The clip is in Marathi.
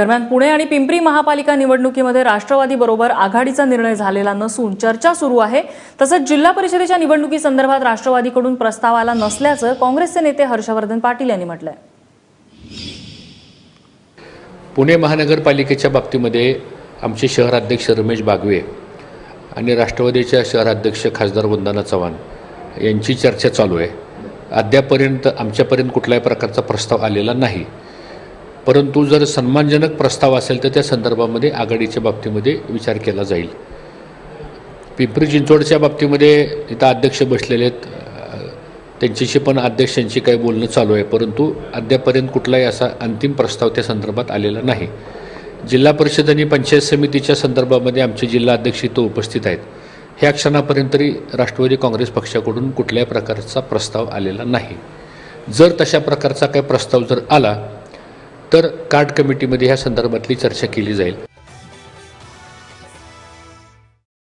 दरम्यान पुणे आणि पिंपरी महापालिका निवडणुकीमध्ये राष्ट्रवादीबरोबर आघाडीचा निर्णय झालेला नसून चर्चा सुरू आहे. तसंच जिल्हा परिषदेच्या निवडणुकीसंदर्भात राष्ट्रवादीकडून प्रस्ताव आला नसल्याचं काँग्रेसचे नेते हर्षवर्धन पाटील यांनी म्हटलंय. पुणे महानगरपालिकेच्या बाबतीमध्ये आमचे शहराध्यक्ष रमेश बागवे आणि राष्ट्रवादीच्या शहराध्यक्ष खासदार वंदना चव्हाण यांची चर्चा चालू आहे. अद्यापर्यंत आमच्यापर्यंत कुठल्याही प्रकारचा प्रस्ताव आलेला नाही. परंतु जर सन्मानजनक प्रस्ताव असेल तर त्या संदर्भामध्ये आघाडीच्या बाबतीमध्ये विचार केला जाईल. पिंपरी चिंचवडच्या बाबतीमध्ये इथं अध्यक्ष बसलेले आहेत. त्यांच्याशी पण अध्यक्षांशी काही बोलणं चालू आहे. परंतु अद्यापर्यंत कुठलाही असा अंतिम प्रस्ताव त्या संदर्भात आलेला नाही. जिल्हा परिषद आणि पंचायत समितीच्या संदर्भामध्ये आमचे जिल्हा अध्यक्ष इथं उपस्थित आहेत. ह्या क्षणापर्यंत तरी राष्ट्रवादी काँग्रेस पक्षाकडून कुठल्याही प्रकारचा प्रस्ताव आलेला नाही. जर तशा प्रकारचा काही प्रस्ताव जर आला तर कार्ड कमिटीमध्ये ह्या संदर्भातली चर्चा केली जाईल.